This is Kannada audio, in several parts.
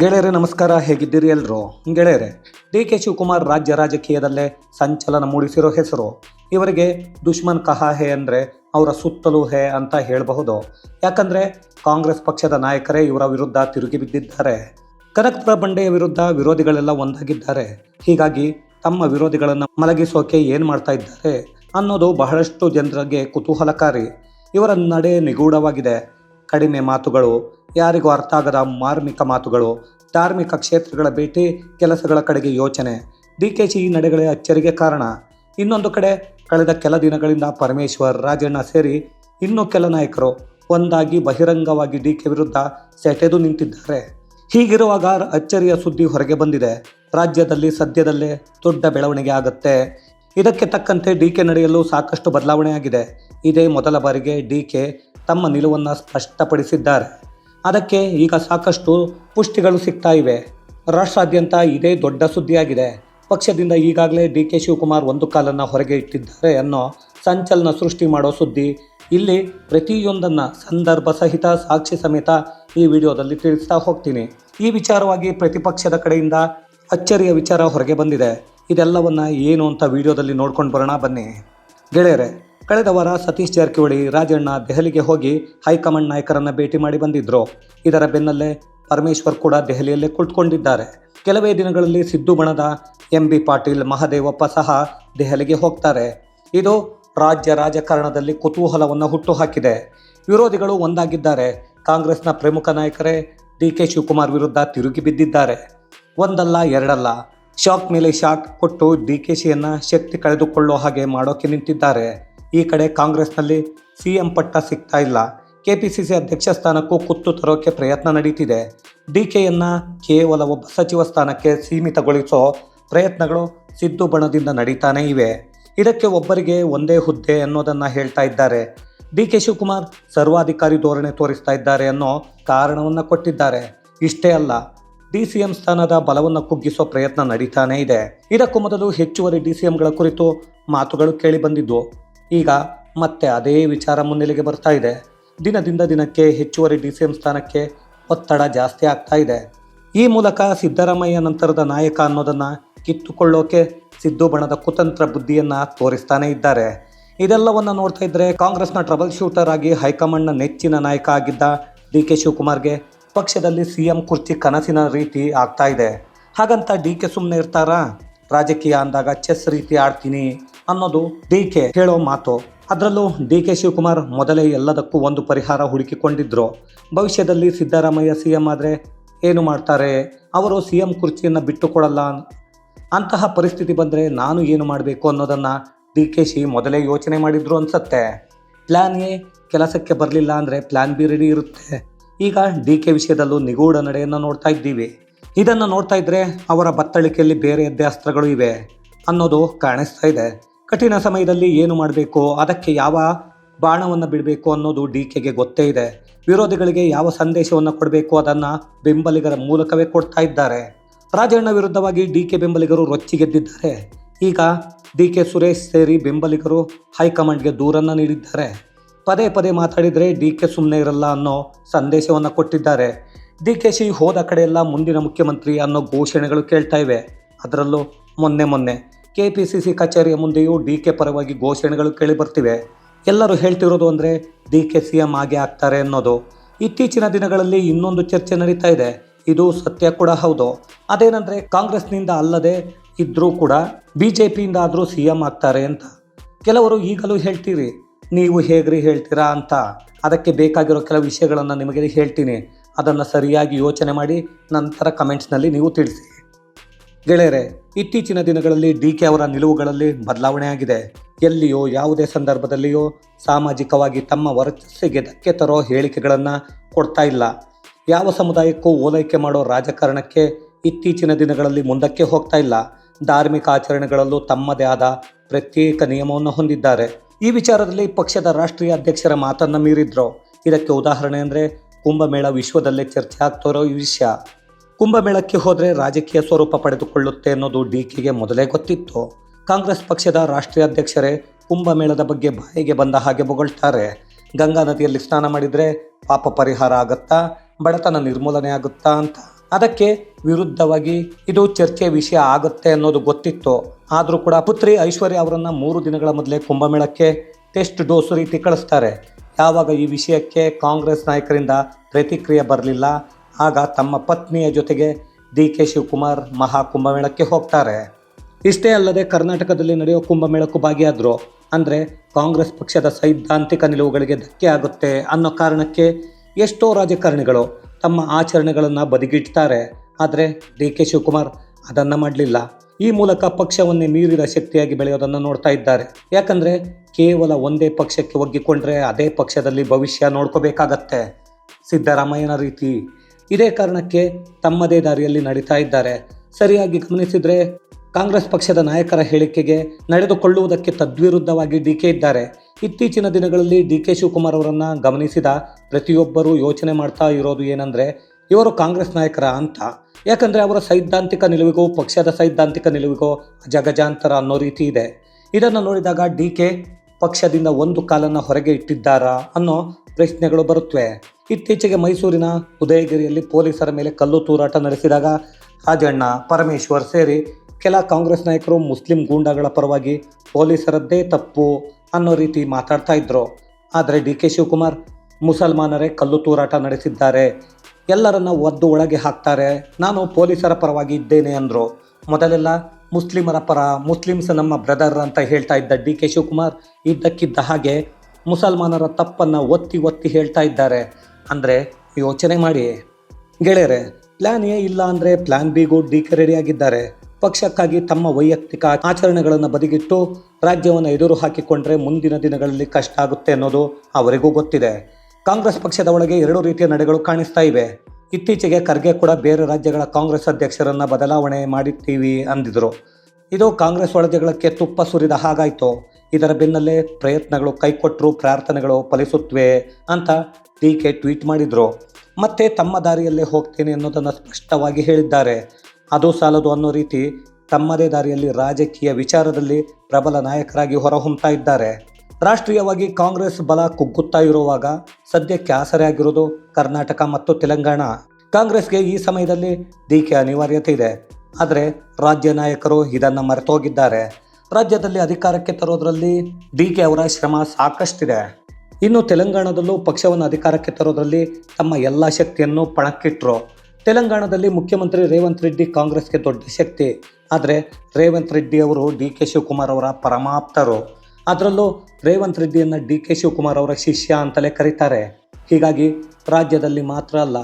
ಗೆಳೆಯರೆ, ನಮಸ್ಕಾರ. ಹೇಗಿದ್ದೀರಿ ಎಲ್ಲರೂ ಗೆಳೆಯರೆ, ಡಿ ಕೆ ಶಿವಕುಮಾರ್ ರಾಜ್ಯ ರಾಜಕೀಯದಲ್ಲೇ ಸಂಚಲನ ಮೂಡಿಸಿರೋ ಹೆಸರು. ಇವರಿಗೆ ದುಶ್ಮನ್ ಕಹಾ ಹೇ ಅಂದರೆ ಅವರ ಸುತ್ತಲೂ ಹೇ ಅಂತ ಹೇಳಬಹುದು. ಯಾಕಂದರೆ ಕಾಂಗ್ರೆಸ್ ಪಕ್ಷದ ನಾಯಕರೇ ಇವರ ವಿರುದ್ಧ ತಿರುಗಿ ಬಿದ್ದಿದ್ದಾರೆ. ಕನಕಪುರ ಬಂಡೆಯ ವಿರುದ್ಧ ವಿರೋಧಿಗಳೆಲ್ಲ ಒಂದಾಗಿದ್ದಾರೆ. ಹೀಗಾಗಿ ತಮ್ಮ ವಿರೋಧಿಗಳನ್ನು ಮಲಗಿಸೋಕೆ ಏನು ಮಾಡ್ತಾ ಇದ್ದಾರೆ ಅನ್ನೋದು ಬಹಳಷ್ಟು ಜನರಿಗೆ ಕುತೂಹಲಕಾರಿ. ಇವರ ನಡೆ ನಿಗೂಢವಾಗಿದೆ. ಕಡಿಮೆ ಮಾತುಗಳು, ಯಾರಿಗೂ ಅರ್ಥ ಆಗದ ಮಾರ್ಮಿಕ ಮಾತುಗಳು, ಧಾರ್ಮಿಕ ಕ್ಷೇತ್ರಗಳ ಭೇಟಿ, ಕೆಲಸಗಳ ಕಡೆಗೆ ಯೋಚನೆ. ಡಿ ಕೆ ಸಿ ಈ ನಡೆಗಳೇ ಅಚ್ಚರಿಗೆ ಕಾರಣ. ಇನ್ನೊಂದು ಕಡೆ, ಕಳೆದ ಕೆಲ ದಿನಗಳಿಂದ ಪರಮೇಶ್ವರ್, ರಾಜಣ್ಣ ಸೇರಿ ಇನ್ನೂ ಕೆಲ ನಾಯಕರು ಒಂದಾಗಿ ಬಹಿರಂಗವಾಗಿ ಡಿ ಕೆ ವಿರುದ್ಧ ಸೆಟೆದು ನಿಂತಿದ್ದಾರೆ. ಹೀಗಿರುವಾಗ ಅಚ್ಚರಿಯ ಸುದ್ದಿ ಹೊರಗೆ ಬಂದಿದೆ. ರಾಜ್ಯದಲ್ಲಿ ಸದ್ಯದಲ್ಲೇ ದೊಡ್ಡ ಬೆಳವಣಿಗೆ ಆಗುತ್ತೆ. ಇದಕ್ಕೆ ತಕ್ಕಂತೆ ಡಿ ಕೆ ನಡೆಯಲು ಸಾಕಷ್ಟು ಬದಲಾವಣೆಯಾಗಿದೆ. ಇದೇ ಮೊದಲ ಬಾರಿಗೆ ಡಿ ಕೆ ತಮ್ಮ ನಿಲುವನ್ನು ಸ್ಪಷ್ಟಪಡಿಸಿದ್ದಾರೆ. ಅದಕ್ಕೆ ಈಗ ಸಾಕಷ್ಟು ಪುಷ್ಟಿಗಳು ಸಿಗ್ತಾ ಇವೆ. ರಾಷ್ಟ್ರಾದ್ಯಂತ ಇದೇ ದೊಡ್ಡ ಸುದ್ದಿಯಾಗಿದೆ. ಪಕ್ಷದಿಂದ ಈಗಾಗಲೇ ಡಿ ಕೆ ಶಿವಕುಮಾರ್ ಒಂದು ಕಾಲನ್ನು ಹೊರಗೆ ಇಟ್ಟಿದ್ದಾರೆ ಅನ್ನೋ ಸಂಚಲನ ಸೃಷ್ಟಿ ಮಾಡೋ ಸುದ್ದಿ ಇಲ್ಲಿ ಪ್ರತಿಯೊಂದನ್ನು ಸಂದರ್ಭ ಸಹಿತ, ಸಾಕ್ಷಿ ಸಮೇತ ಈ ವಿಡಿಯೋದಲ್ಲಿ ತಿಳಿಸ್ತಾ ಹೋಗ್ತೀನಿ. ಈ ವಿಚಾರವಾಗಿ ಪ್ರತಿಪಕ್ಷದ ಕಡೆಯಿಂದ ಅಚ್ಚರಿಯ ವಿಚಾರ ಹೊರಗೆ ಬಂದಿದೆ. ಇದೆಲ್ಲವನ್ನ ಏನು ಅಂತ ವಿಡಿಯೋದಲ್ಲಿ ನೋಡ್ಕೊಂಡು ಬರೋಣ, ಬನ್ನಿ. ಗೆಳೆಯರೆ, ಕಳೆದ ವಾರ ಸತೀಶ್ ಜಾರಕಿಹೊಳಿ ರಾಜಣ್ಣ ದೆಹಲಿಗೆ ಹೋಗಿ ಹೈಕಮಾಂಡ್ ನಾಯಕರನ್ನ ಭೇಟಿ ಮಾಡಿ ಬಂದಿದ್ರು. ಇದರ ಬೆನ್ನಲ್ಲೇ ಪರಮೇಶ್ವರ್ ಕೂಡ ದೆಹಲಿಯಲ್ಲೇ ಕುಳಿತುಕೊಂಡಿದ್ದಾರೆ ಕೆಲವೇ ದಿನಗಳಲ್ಲಿ ಸಿದ್ದು ಬಣದ ಎಂ ಬಿ ಪಾಟೀಲ್ ಮಹದೇವಪ್ಪ ಸಹ ದೆಹಲಿಗೆ ಹೋಗ್ತಾರೆ. ಇದು ರಾಜ್ಯ ರಾಜಕಾರಣದಲ್ಲಿ ಕುತೂಹಲವನ್ನು ಹುಟ್ಟುಹಾಕಿದೆ. ವಿರೋಧಿಗಳು ಒಂದಾಗಿದ್ದಾರೆ. ಕಾಂಗ್ರೆಸ್ನ ಪ್ರಮುಖ ನಾಯಕರೇ ಡಿ ಕೆ ಶಿವಕುಮಾರ್ ವಿರುದ್ಧ ತಿರುಗಿ ಬಿದ್ದಿದ್ದಾರೆ. ಒಂದಲ್ಲ, ಎರಡಲ್ಲ. ಶಾಕ್ ಮೇಲೆ ಶಾಕ್ ಕೊಟ್ಟು ಡಿ ಕೆ ಶಿಯನ್ನು ಶಕ್ತಿ ಕಳೆದುಕೊಳ್ಳೋ ಹಾಗೆ ಮಾಡೋಕೆ ನಿಂತಿದ್ದಾರೆ. ಈ ಕಡೆ ಕಾಂಗ್ರೆಸ್ನಲ್ಲಿ ಸಿಎಂ ಪಟ್ಟ ಸಿಗ್ತಾ ಇಲ್ಲ. ಕೆಪಿಸಿಸಿ ಅಧ್ಯಕ್ಷ ಸ್ಥಾನಕ್ಕೂ ಕುತ್ತು ತರೋಕೆ ಪ್ರಯತ್ನ ನಡೀತಿದೆ. ಡಿ ಕೆಯನ್ನ ಕೇವಲ ಒಬ್ಬ ಸಚಿವ ಸ್ಥಾನಕ್ಕೆ ಸೀಮಿತಗೊಳಿಸೋ ಪ್ರಯತ್ನಗಳು ಸಿದ್ದು ಬಣದಿಂದ ನಡೀತಾನೇ ಇವೆ. ಇದಕ್ಕೆ ಒಬ್ಬರಿಗೆ ಒಂದೇ ಹುದ್ದೆ ಅನ್ನೋದನ್ನು ಹೇಳ್ತಾ ಇದ್ದಾರೆ. ಡಿ ಕೆ ಶಿವಕುಮಾರ್ ಸರ್ವಾಧಿಕಾರಿ ಧೋರಣೆ ತೋರಿಸ್ತಾ ಇದ್ದಾರೆ ಅನ್ನೋ ಕಾರಣವನ್ನು ಕೊಟ್ಟಿದ್ದಾರೆ. ಇಷ್ಟೇ ಅಲ್ಲ ಡಿ ಸಿ ಎಂ ಸ್ಥಾನದ ಬಲವನ್ನು ಕುಗ್ಗಿಸುವ ಪ್ರಯತ್ನ ನಡೀತಾನೇ ಇದೆ. ಇದಕ್ಕೂ ಮೊದಲು ಹೆಚ್ಚುವರಿ ಡಿಸಿಎಂಗಳ ಕುರಿತು ಮಾತುಗಳು ಕೇಳಿ ಬಂದಿದ್ದು ಈಗ ಮತ್ತೆ ಅದೇ ವಿಚಾರ ಮುನ್ನೆಲೆಗೆ ಬರ್ತಾ ಇದೆ. ದಿನದಿಂದ ದಿನಕ್ಕೆ ಹೆಚ್ಚುವರಿ ಡಿಸಿಎಂ ಸ್ಥಾನಕ್ಕೆ ಒತ್ತಡ ಜಾಸ್ತಿ ಆಗ್ತಾ ಇದೆ. ಈ ಮೂಲಕ ಸಿದ್ದರಾಮಯ್ಯ ನಂತರದ ನಾಯಕ ಅನ್ನೋದನ್ನು ಕಿತ್ತುಕೊಳ್ಳೋಕೆ ಸಿದ್ದು ಬಣದ ಕುತಂತ್ರ ಬುದ್ಧಿಯನ್ನು ತೋರಿಸ್ತಾನೆ ಇದ್ದಾರೆ. ಇದೆಲ್ಲವನ್ನು ನೋಡ್ತಾ ಇದ್ರೆ ಕಾಂಗ್ರೆಸ್ನ ಟ್ರಬಲ್ ಶೂಟರ್ ಆಗಿ ಹೈಕಮಾಂಡ್ನ ನೆಚ್ಚಿನ ನಾಯಕ ಆಗಿದ್ದ ಡಿ ಕೆ ಶಿವಕುಮಾರ್ಗೆ ಪಕ್ಷದಲ್ಲಿ ಸಿ ಎಂ ಕುರ್ಚಿ ಕನಸಿನ ರೀತಿ ಆಗ್ತಾ ಇದೆ. ಹಾಗಂತ ಡಿ ಕೆ ಸುಮ್ಮನೆ ಇರ್ತಾರಾ? ರಾಜಕೀಯ ಅಂದಾಗ ಚೆಸ್ ರೀತಿ ಆಡ್ತೀನಿ ಅನ್ನೋದು ಡಿ ಕೆ ಹೇಳೋ ಮಾತು. ಅದರಲ್ಲೂ ಡಿ ಕೆ ಶಿವಕುಮಾರ್ ಮೊದಲೇ ಎಲ್ಲದಕ್ಕೂ ಒಂದು ಪರಿಹಾರ ಹುಡುಕಿಕೊಂಡಿದ್ರು. ಭವಿಷ್ಯದಲ್ಲಿ ಸಿದ್ದರಾಮಯ್ಯ ಸಿ ಎಂ ಆದರೆ ಏನು ಮಾಡ್ತಾರೆ? ಅವರು ಸಿ ಎಂ ಕುರ್ಚಿಯನ್ನು ಬಿಟ್ಟುಕೊಡಲ್ಲ ಅಂತಹ ಪರಿಸ್ಥಿತಿ ಬಂದರೆ ನಾನು ಏನು ಮಾಡಬೇಕು ಅನ್ನೋದನ್ನು ಡಿ ಕೆ ಶಿ ಮೊದಲೇ ಯೋಚನೆ ಮಾಡಿದ್ರು ಅನ್ಸತ್ತೆ. ಪ್ಲ್ಯಾನ್ ಎ ಕೆಲಸಕ್ಕೆ ಬರಲಿಲ್ಲ ಅಂದರೆ ಪ್ಲ್ಯಾನ್ ಬಿ ರೆಡಿ ಇರುತ್ತೆ. ಈಗ ಡಿ ಕೆ ವಿಷಯದಲ್ಲೂ ನಿಗೂಢ ನಡೆಯನ್ನು ನೋಡ್ತಾ ಇದ್ದೀವಿ. ಇದನ್ನು ನೋಡ್ತಾ ಇದ್ರೆ ಅವರ ಬತ್ತಳಿಕೆಯಲ್ಲಿ ಬೇರೆ ಎದ್ದೆ ಅಸ್ತ್ರಗಳು ಇವೆ. ಅನ್ನೋದು ಕಾಣಿಸ್ತಾ ಇದೆ. ಕಠಿಣ ಸಮಯದಲ್ಲಿ ಏನು ಮಾಡಬೇಕು, ಅದಕ್ಕೆ ಯಾವ ಬಾಣವನ್ನು ಬಿಡಬೇಕು ಅನ್ನೋದು ಡಿ ಕೆಗೆ ಗೊತ್ತೇ ಇದೆ. ವಿರೋಧಿಗಳಿಗೆ ಯಾವ ಸಂದೇಶವನ್ನು ಕೊಡಬೇಕು ಅದನ್ನು ಬೆಂಬಲಿಗರ ಮೂಲಕವೇ ಕೊಡ್ತಾ ಇದ್ದಾರೆ. ರಾಜಣ್ಣ ವಿರುದ್ಧವಾಗಿ ಡಿ ಕೆ ಬೆಂಬಲಿಗರು ರೊಚ್ಚಿಗೆದ್ದಿದ್ದಾರೆ ಈಗ ಡಿ ಕೆ ಸುರೇಶ್ ಸೇರಿ ಬೆಂಬಲಿಗರು ಹೈಕಮಾಂಡ್ಗೆ ದೂರನ್ನು ನೀಡಿದ್ದಾರೆ. ಪದೇ ಪದೇ ಮಾತಾಡಿದರೆ ಡಿ ಕೆ ಸುಮ್ಮನೆ ಇರಲ್ಲ ಅನ್ನೋ ಸಂದೇಶವನ್ನು ಕೊಟ್ಟಿದ್ದಾರೆ. ಡಿ ಕೆ ಶಿ ಹೋದ ಕಡೆಯೆಲ್ಲ ಮುಂದಿನ ಮುಖ್ಯಮಂತ್ರಿ ಅನ್ನೋ ಘೋಷಣೆಗಳು ಕೇಳ್ತಾ ಇವೆ. ಅದರಲ್ಲೂ ಮೊನ್ನೆ ಮೊನ್ನೆ ಕೆ ಪಿ ಸಿ ಸಿ ಕಚೇರಿಯ ಮುಂದೆಯೂ ಡಿ ಕೆ ಪರವಾಗಿ ಘೋಷಣೆಗಳು ಕೇಳಿ ಬರ್ತಿವೆ. ಎಲ್ಲರೂ ಹೇಳ್ತಿರೋದು ಅಂದರೆ ಡಿ ಕೆ ಸಿ ಎಂ ಆಗೇ ಆಗ್ತಾರೆ ಅನ್ನೋದು. ಇತ್ತೀಚಿನ ದಿನಗಳಲ್ಲಿ ಇನ್ನೊಂದು ಚರ್ಚೆ ನಡೀತಾ ಇದೆ. ಇದು ಸತ್ಯ ಕೂಡ ಹೌದು. ಅದೇನಂದರೆ ಕಾಂಗ್ರೆಸ್ನಿಂದ ಅಲ್ಲದೆ ಇದ್ದರೂ ಕೂಡ ಬಿ ಜೆ ಪಿಯಿಂದ ಆದರೂ ಸಿ ಎಂ ಆಗ್ತಾರೆ ಅಂತ. ಕೆಲವರು ಈಗಲೂ ಹೇಳ್ತೀರಿ ನೀವು ಹೇಗ್ರಿ ಹೇಳ್ತೀರಾ ಅಂತ ಅದಕ್ಕೆ ಬೇಕಾಗಿರೋ ಕೆಲವು ವಿಷಯಗಳನ್ನು ನಿಮಗೆ ಹೇಳ್ತೀನಿ. ಅದನ್ನು ಸರಿಯಾಗಿ ಯೋಚನೆ ಮಾಡಿ ನಂತರ ಕಮೆಂಟ್ಸ್ನಲ್ಲಿ ನೀವು ತಿಳಿಸಿ. ಗೆಳೆಯರೆ, ಇತ್ತೀಚಿನ ದಿನಗಳಲ್ಲಿ ಡಿ ಕೆ ಅವರ ನಿಲುವುಗಳಲ್ಲಿ ಬದಲಾವಣೆ ಆಗಿದೆ. ಎಲ್ಲಿಯೋ, ಯಾವುದೇ ಸಂದರ್ಭದಲ್ಲಿಯೋ ಸಾಮಾಜಿಕವಾಗಿ ತಮ್ಮ ವರ್ಚಸ್ಸಿಗೆ ಧಕ್ಕೆ ತರೋ ಹೇಳಿಕೆಗಳನ್ನು ಕೊಡ್ತಾ ಇಲ್ಲ. ಯಾವ ಸಮುದಾಯಕ್ಕೂ ಓಲೈಕೆ ಮಾಡೋ ರಾಜಕಾರಣಕ್ಕೆ ಇತ್ತೀಚಿನ ದಿನಗಳಲ್ಲಿ ಮುಂದಕ್ಕೆ ಹೋಗ್ತಾ ಇಲ್ಲ. ಧಾರ್ಮಿಕ ಆಚರಣೆಗಳಲ್ಲೂ ತಮ್ಮದೇ ಆದ ಪ್ರತ್ಯೇಕ ನಿಯಮವನ್ನು ಹೊಂದಿದ್ದಾರೆ. ಈ ವಿಚಾರದಲ್ಲಿ ಪಕ್ಷದ ರಾಷ್ಟ್ರೀಯ ಅಧ್ಯಕ್ಷರ ಮಾತನ್ನು ಮೀರಿದ್ರು. ಇದಕ್ಕೆ ಉದಾಹರಣೆ ಅಂದರೆ ಕುಂಭಮೇಳ ವಿಶ್ವದಲ್ಲೇ ಚರ್ಚೆ ಆಗ್ತಿರೋ ಈ ವಿಷಯ. ಕುಂಭಮೇಳಕ್ಕೆ ಹೋದರೆ ರಾಜಕೀಯ ಸ್ವರೂಪ ಪಡೆದುಕೊಳ್ಳುತ್ತೆ ಅನ್ನೋದು ಡಿ ಕೆಗೆ ಮೊದಲೇ ಗೊತ್ತಿತ್ತು. ಕಾಂಗ್ರೆಸ್ ಪಕ್ಷದ ರಾಷ್ಟ್ರೀಯ ಅಧ್ಯಕ್ಷರೇ ಕುಂಭಮೇಳದ ಬಗ್ಗೆ ಬಾಯಿಗೆ ಬಂದ ಹಾಗೆ ಬೊಗಳ್ತಾರೆ. ಗಂಗಾ ನದಿಯಲ್ಲಿ ಸ್ನಾನ ಮಾಡಿದರೆ ಪಾಪ ಪರಿಹಾರ ಆಗುತ್ತಾ, ಬಡತನ ನಿರ್ಮೂಲನೆ ಆಗುತ್ತಾ ಅಂತ ಅದಕ್ಕೆ ವಿರುದ್ಧವಾಗಿ ಇದು ಚರ್ಚೆ ವಿಷಯ ಆಗುತ್ತೆ ಅನ್ನೋದು ಗೊತ್ತಿತ್ತು. ಆದರೂ ಕೂಡ ಪುತ್ರಿ ಐಶ್ವರ್ಯ ಅವರನ್ನು ಮೂರು ದಿನಗಳ ಮೊದಲೇ ಕುಂಭಮೇಳಕ್ಕೆ ಟೆಸ್ಟ್ ಡೋಸು ರೀತಿ ಕಳಿಸ್ತಾರೆ ಯಾವಾಗ ಈ ವಿಷಯಕ್ಕೆ ಕಾಂಗ್ರೆಸ್ ನಾಯಕರಿಂದ ಪ್ರತಿಕ್ರಿಯೆ ಬರಲಿಲ್ಲ, ಆಗ ತಮ್ಮ ಪತ್ನಿಯ ಜೊತೆಗೆ ಡಿ ಕೆ ಶಿವಕುಮಾರ್ ಮಹಾ ಕುಂಭಮೇಳಕ್ಕೆ ಹೋಗ್ತಾರೆ. ಇಷ್ಟೇ ಅಲ್ಲದೆ ಕರ್ನಾಟಕದಲ್ಲಿ ನಡೆಯೋ ಕುಂಭಮೇಳಕ್ಕೂ ಭಾಗಿಯಾದರು. ಅಂದರೆ ಕಾಂಗ್ರೆಸ್ ಪಕ್ಷದ ಸೈದ್ಧಾಂತಿಕ ನಿಲುವುಗಳಿಗೆ ಧಕ್ಕೆ ಆಗುತ್ತೆ ಅನ್ನೋ ಕಾರಣಕ್ಕೆ ಎಷ್ಟೋ ರಾಜಕಾರಣಿಗಳು ತಮ್ಮ ಆಚರಣೆಗಳನ್ನು ಬದಿಗಿಡ್ತಾರೆ ಆದರೆ ಡಿ ಕೆ ಶಿವಕುಮಾರ್ ಅದನ್ನು ಮಾಡಲಿಲ್ಲ. ಈ ಮೂಲಕ ಪಕ್ಷವನ್ನೇ ಮೀರಿದ ಶಕ್ತಿಯಾಗಿ ಬೆಳೆಯೋದನ್ನು ನೋಡ್ತಾ ಇದ್ದಾರೆ. ಯಾಕಂದರೆ ಕೇವಲ ಒಂದೇ ಪಕ್ಷಕ್ಕೆ ಒಗ್ಗಿಕೊಂಡ್ರೆ ಅದೇ ಪಕ್ಷದಲ್ಲಿ ಭವಿಷ್ಯ ನೋಡ್ಕೋಬೇಕಾಗತ್ತೆ. ಸಿದ್ದರಾಮಯ್ಯನ ರೀತಿ. ಇದೇ ಕಾರಣಕ್ಕೆ ತಮ್ಮದೇ ದಾರಿಯಲ್ಲಿ ನಡೀತಾ ಇದ್ದಾರೆ. ಸರಿಯಾಗಿ ಗಮನಿಸಿದರೆ ಕಾಂಗ್ರೆಸ್ ಪಕ್ಷದ ನಾಯಕರ ಹೇಳಿಕೆಗೆ ನಡೆದುಕೊಳ್ಳುವುದಕ್ಕೆ ತದ್ವಿರುದ್ಧವಾಗಿ ಡಿ ಕೆ ಇದ್ದಾರೆ. ಇತ್ತೀಚಿನ ದಿನಗಳಲ್ಲಿ ಡಿ ಕೆ ಶಿವಕುಮಾರ್ ಅವರನ್ನು ಗಮನಿಸಿದ ಪ್ರತಿಯೊಬ್ಬರೂ ಯೋಚನೆ ಮಾಡ್ತಾ ಇರೋದು ಏನಂದರೆ, ಇವರು ಕಾಂಗ್ರೆಸ್ ನಾಯಕರ ಅಂತ ಯಾಕಂದರೆ ಅವರ ಸೈದ್ಧಾಂತಿಕ ನಿಲುವಿಗೂ, ಪಕ್ಷದ ಸೈದ್ಧಾಂತಿಕ ನಿಲುವಿಗೂ ಜಗಜಾಂತರ ಅನ್ನೋ ರೀತಿ ಇದೆ. ಇದನ್ನು ನೋಡಿದಾಗ ಡಿ ಕೆ ಪಕ್ಷದಿಂದ ಒಂದು ಕಾಲನ್ನು ಹೊರಗೆ ಇಟ್ಟಿದ್ದಾರಾ ಅನ್ನೋ ಪ್ರಶ್ನೆಗಳು ಬರುತ್ತವೆ ಇತ್ತೀಚೆಗೆ ಮೈಸೂರಿನ ಉದಯಗಿರಿಯಲ್ಲಿ ಪೊಲೀಸರ ಮೇಲೆ ಕಲ್ಲು ತೂರಾಟ ನಡೆಸಿದಾಗ ರಾಜಣ್ಣ, ಪರಮೇಶ್ವರ್ ಸೇರಿ ಕೆಲ ಕಾಂಗ್ರೆಸ್ ನಾಯಕರು ಮುಸ್ಲಿಂ ಗೂಂಡಾಗಳ ಪರವಾಗಿ ಪೊಲೀಸರದ್ದೇ ತಪ್ಪು ಅನ್ನೋ ರೀತಿ ಮಾತಾಡ್ತಾ ಇದ್ರು. ಆದರೆ ಡಿ ಕೆ ಶಿವಕುಮಾರ್ ಮುಸಲ್ಮಾನರೇ ಕಲ್ಲು ತೂರಾಟ ನಡೆಸಿದ್ದಾರೆ. ಎಲ್ಲರನ್ನ ಒದ್ದು ಒಳಗೆ ಹಾಕ್ತಾರೆ. ನಾನು ಪೊಲೀಸರ ಪರವಾಗಿ ಇದ್ದೇನೆ ಅಂದರು. ಮೊದಲೆಲ್ಲ ಮುಸ್ಲಿಮರ ಪರ, ಮುಸ್ಲಿಮ್ಸ್ ನಮ್ಮ ಬ್ರದರ್ ಅಂತ ಹೇಳ್ತಾ ಇದ್ದ ಡಿ ಕೆ ಶಿವಕುಮಾರ್ ಇದ್ದಕ್ಕಿದ್ದ ಹಾಗೆ ಮುಸಲ್ಮಾನರ ತಪ್ಪನ್ನು ಒತ್ತಿ ಒತ್ತಿ ಹೇಳ್ತಾ ಇದ್ದಾರೆ. ಅಂದರೆ ಯೋಚನೆ ಮಾಡಿ ಗೆಳೆಯರೆ ಪ್ಲ್ಯಾನ್ ಎ ಇಲ್ಲ ಅಂದರೆ ಪ್ಲ್ಯಾನ್ ಬಿಗೂ ಡಿ ಕೆ ರೆಡಿಯಾಗಿದ್ದಾರೆ ಪಕ್ಷಕ್ಕಾಗಿ ತಮ್ಮ ವೈಯಕ್ತಿಕ ಆಚರಣೆಗಳನ್ನು ಬದಿಗಿಟ್ಟು ರಾಜ್ಯವನ್ನು ಎದುರು ಹಾಕಿಕೊಂಡ್ರೆ ಮುಂದಿನ ದಿನಗಳಲ್ಲಿ ಕಷ್ಟ ಆಗುತ್ತೆ ಅನ್ನೋದು ಅವರಿಗೂ ಗೊತ್ತಿದೆ. ಕಾಂಗ್ರೆಸ್ ಪಕ್ಷದ ಒಳಗೆ ಎರಡು ರೀತಿಯ ನಡೆಗಳು ಕಾಣಿಸ್ತಾ ಇವೆ. ಇತ್ತೀಚೆಗೆ ಖರ್ಗೆ ಕೂಡ ಬೇರೆ ರಾಜ್ಯಗಳ ಕಾಂಗ್ರೆಸ್ ಅಧ್ಯಕ್ಷರನ್ನ ಬದಲಾವಣೆ ಮಾಡಿರ್ತೀವಿ ಅಂದಿದ್ರು. ಇದು ಕಾಂಗ್ರೆಸ್ ಒಳಜಗಳಕ್ಕೆ ತುಪ್ಪ ಸುರಿದ ಹಾಗಾಯಿತು. ಇದರ ಬೆನ್ನಲ್ಲೇ ಪ್ರಯತ್ನಗಳು ಕೈಕೊಟ್ಟರು ಪ್ರಾರ್ಥನೆಗಳು ಫಲಿಸುತ್ತವೆ ಅಂತ ಡಿ ಟ್ವೀಟ್ ಮಾಡಿದರು. ಮತ್ತೆ ತಮ್ಮ ದಾರಿಯಲ್ಲೇ ಹೋಗ್ತೇನೆ ಅನ್ನೋದನ್ನು ಸ್ಪಷ್ಟವಾಗಿ ಹೇಳಿದ್ದಾರೆ. ಅದು ಸಾಲದು ಅನ್ನೋ ರೀತಿ ತಮ್ಮದೇ ದಾರಿಯಲ್ಲಿ ರಾಜಕೀಯ ವಿಚಾರದಲ್ಲಿ ಪ್ರಬಲ ನಾಯಕರಾಗಿ ಹೊರಹೊಮ್ತಾ ಇದ್ದಾರೆ. ರಾಷ್ಟ್ರೀಯವಾಗಿ ಕಾಂಗ್ರೆಸ್ ಬಲ ಕುಗ್ಗುತ್ತಾ ಇರುವಾಗ ಸದ್ಯಕ್ಕೆ ಆಸರೆ ಆಗಿರೋದು ಕರ್ನಾಟಕ ಮತ್ತು ತೆಲಂಗಾಣ. ಕಾಂಗ್ರೆಸ್ಗೆ ಈ ಸಮಯದಲ್ಲಿ ಡಿ ಕೆ ಅನಿವಾರ್ಯತೆ ಇದೆ. ಆದರೆ ರಾಜ್ಯ ನಾಯಕರು ಇದನ್ನು ಮರೆತೋಗಿದ್ದಾರೆ. ರಾಜ್ಯದಲ್ಲಿ ಅಧಿಕಾರಕ್ಕೆ ತರೋದ್ರಲ್ಲಿ ಡಿ ಕೆ ಅವರ ಶ್ರಮ ಸಾಕಷ್ಟಿದೆ. ಇನ್ನು ತೆಲಂಗಾಣದಲ್ಲೂ ಪಕ್ಷವನ್ನು ಅಧಿಕಾರಕ್ಕೆ ತರೋದ್ರಲ್ಲಿ ತಮ್ಮ ಎಲ್ಲ ಶಕ್ತಿಯನ್ನು ಪಣಕ್ಕಿಟ್ರು. ತೆಲಂಗಾಣದಲ್ಲಿ ಮುಖ್ಯಮಂತ್ರಿ ರೇವಂತ್ ರೆಡ್ಡಿ ಕಾಂಗ್ರೆಸ್ಗೆ ದೊಡ್ಡ ಶಕ್ತಿ. ಆದರೆ ರೇವಂತ್ ರೆಡ್ಡಿ ಅವರು ಡಿ ಕೆ ಶಿವಕುಮಾರ್ ಅವರ ಪರಮಾಪ್ತರು. ಅದರಲ್ಲೂ ರೇವಂತ್ ರೆಡ್ಡಿಯನ್ನು ಡಿ ಕೆ ಶಿವಕುಮಾರ್ ಅವರ ಶಿಷ್ಯ ಅಂತಲೇ ಕರೀತಾರೆ. ಹೀಗಾಗಿ ರಾಜ್ಯದಲ್ಲಿ ಮಾತ್ರ ಅಲ್ಲ,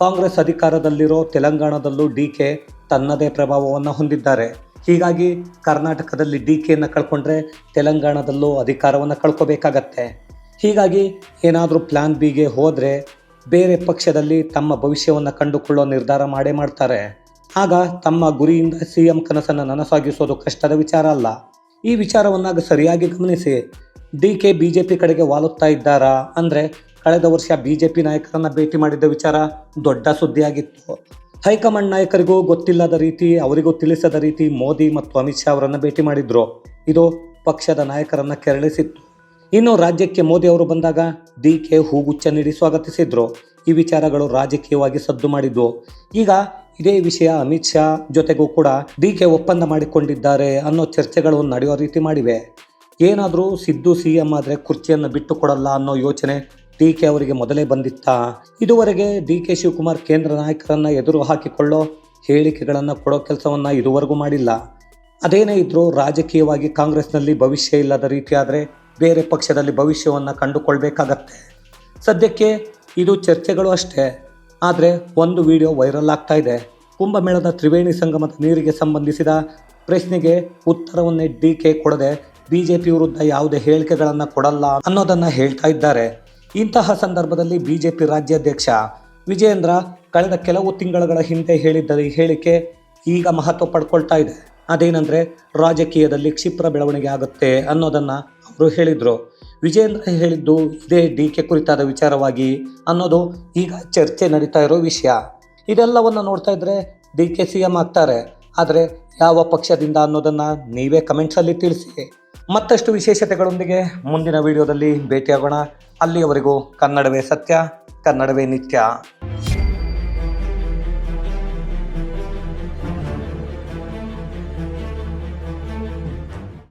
ಕಾಂಗ್ರೆಸ್ ಅಧಿಕಾರದಲ್ಲಿರೋ ತೆಲಂಗಾಣದಲ್ಲೂ ಡಿ ಕೆ ತನ್ನದೇ ಪ್ರಭಾವವನ್ನು ಹೊಂದಿದ್ದಾರೆ. ಹೀಗಾಗಿ ಕರ್ನಾಟಕದಲ್ಲಿ ಡಿ ಕೆಯನ್ನು ಕಳ್ಕೊಂಡ್ರೆ ತೆಲಂಗಾಣದಲ್ಲೂ ಅಧಿಕಾರವನ್ನು ಕಳ್ಕೋಬೇಕಾಗತ್ತೆ. ಹೀಗಾಗಿ ಏನಾದರೂ ಪ್ಲಾನ್ ಬಿಗೆ ಹೋದರೆ ಬೇರೆ ಪಕ್ಷದಲ್ಲಿ ತಮ್ಮ ಭವಿಷ್ಯವನ್ನು ಕಂಡುಕೊಳ್ಳೋ ನಿರ್ಧಾರ ಮಾಡೇ ಮಾಡ್ತಾರೆ. ಆಗ ತಮ್ಮ ಗುರಿಯಿಂದ ಸಿ ಎಂ ಕನಸನ್ನು ನನಸಾಗಿಸೋದು ಕಷ್ಟದ ವಿಚಾರ ಅಲ್ಲ. ಈ ವಿಚಾರವನ್ನಾಗ ಸರಿಯಾಗಿ ಗಮನಿಸಿ. D K B J P ಕಡೆಗೆ ವಾಲುತ್ತಾ ಇದ್ದಾರಾ? ಅಂದರೆ ಕಳೆದ ವರ್ಷ ಬಿ ಜೆ ಪಿ ನಾಯಕರನ್ನು ಭೇಟಿ ಮಾಡಿದ್ದ ವಿಚಾರ ದೊಡ್ಡ ಸುದ್ದಿಯಾಗಿತ್ತು. ಹೈಕಮಾಂಡ್ ನಾಯಕರಿಗೂ ಗೊತ್ತಿಲ್ಲದ ರೀತಿ, ಅವರಿಗೂ ತಿಳಿಸದ ರೀತಿ ಮೋದಿ ಮತ್ತು ಅಮಿತ್ ಶಾ ಅವರನ್ನು ಭೇಟಿ ಮಾಡಿದ್ರು. ಇದು ಪಕ್ಷದ ನಾಯಕರನ್ನು ಕೆರಳಿಸಿತ್ತು. ಇನ್ನು ರಾಜ್ಯಕ್ಕೆ ಮೋದಿ ಅವರು ಬಂದಾಗ ಡಿ ಕೆ ಹೂಗುಚ್ಛ ನೀಡಿ ಸ್ವಾಗತಿಸಿದ್ರು. ಈ ವಿಚಾರಗಳು ರಾಜಕೀಯವಾಗಿ ಸದ್ದು ಮಾಡಿದ್ವು. ಈಗ ಇದೇ ವಿಷಯ ಅಮಿತ್ ಶಾ ಜೊತೆಗೂ ಕೂಡ ಡಿ ಕೆ ಒಪ್ಪಂದ ಮಾಡಿಕೊಂಡಿದ್ದಾರೆ ಅನ್ನೋ ಚರ್ಚೆಗಳು ನಡೆಯೋ ರೀತಿ ಮಾಡಿವೆ. ಏನಾದರೂ ಸಿದ್ದು ಸಿ ಎಂ ಆದರೆ ಕುರ್ಚಿಯನ್ನು ಬಿಟ್ಟು ಕೊಡಲ್ಲ ಅನ್ನೋ ಯೋಚನೆ ಡಿ ಕೆ ಅವರಿಗೆ ಮೊದಲೇ ಬಂದಿತ್ತಾ? ಇದುವರೆಗೆ ಡಿ ಕೆ ಶಿವಕುಮಾರ್ ಕೇಂದ್ರ ನಾಯಕರನ್ನು ಎದುರು ಹಾಕಿಕೊಳ್ಳೋ ಹೇಳಿಕೆಗಳನ್ನು ಕೊಡೋ ಕೆಲಸವನ್ನು ಇದುವರೆಗೂ ಮಾಡಿಲ್ಲ. ಅದೇನೇ ಇದ್ದರೂ ರಾಜಕೀಯವಾಗಿ ಕಾಂಗ್ರೆಸ್ನಲ್ಲಿ ಭವಿಷ್ಯ ಇಲ್ಲದ ರೀತಿ ಆದರೆ ಬೇರೆ ಪಕ್ಷದಲ್ಲಿ ಭವಿಷ್ಯವನ್ನು ಕಂಡುಕೊಳ್ಬೇಕಾಗತ್ತೆ. ಸದ್ಯಕ್ಕೆ ಇದು ಚರ್ಚೆಗಳು ಅಷ್ಟೇ. ಆದರೆ ಒಂದು ವಿಡಿಯೋ ವೈರಲ್ ಆಗ್ತಾ ಇದೆ. ಕುಂಭಮೇಳದ ತ್ರಿವೇಣಿ ಸಂಗಮದ ನೀರಿಗೆ ಸಂಬಂಧಿಸಿದ ಪ್ರಶ್ನೆಗೆ ಉತ್ತರವನ್ನೇ ಡಿ ಕೆ ಕೊಡದೆ ಬಿ ಜೆ ಪಿ ವಿರುದ್ಧ ಯಾವುದೇ ಹೇಳಿಕೆಗಳನ್ನು ಕೊಡಲ್ಲ ಅನ್ನೋದನ್ನು ಹೇಳ್ತಾ ಇದ್ದಾರೆ. ಇಂತಹ ಸಂದರ್ಭದಲ್ಲಿ ಬಿ ಜೆ ಪಿ ರಾಜ್ಯಾಧ್ಯಕ್ಷ ವಿಜಯೇಂದ್ರ ಕಳೆದ ಕೆಲವು ತಿಂಗಳುಗಳ ಹಿಂದೆ ಹೇಳಿದ್ದ ಈ ಹೇಳಿಕೆ ಈಗ ಮಹತ್ವ ಪಡ್ಕೊಳ್ತಾ ಇದೆ. ಅದೇನೆಂದರೆ ರಾಜಕೀಯದಲ್ಲಿ ಕ್ಷಿಪ್ರ ಬೆಳವಣಿಗೆ ಆಗುತ್ತೆ ಅನ್ನೋದನ್ನ ಅವರು ಹೇಳಿದರು. ವಿಜೇಂದ್ರ ಹೇಳಿದ್ದು ಇದೇ ಡಿ ಕೆ ಕುರಿತಾದ ವಿಚಾರವಾಗಿ ಅನ್ನೋದು ಈಗ ಚರ್ಚೆ ನಡೀತಾ ಇರೋ ವಿಷಯ. ಇದೆಲ್ಲವನ್ನು ನೋಡ್ತಾ ಇದ್ರೆ ಡಿ ಕೆ ಸಿ ಎಂ ಆಗ್ತಾರೆ. ಆದರೆ ಯಾವ ಪಕ್ಷದಿಂದ ಅನ್ನೋದನ್ನು ನೀವೇ ಕಮೆಂಟ್ಸಲ್ಲಿ ತಿಳಿಸಿ. ಮತ್ತಷ್ಟು ವಿಶೇಷತೆಗಳೊಂದಿಗೆ ಮುಂದಿನ ವಿಡಿಯೋದಲ್ಲಿ ಭೇಟಿಯಾಗೋಣ. ಅಲ್ಲಿಯವರೆಗೂ ಕನ್ನಡವೇ ಸತ್ಯ, ಕನ್ನಡವೇ ನಿತ್ಯ.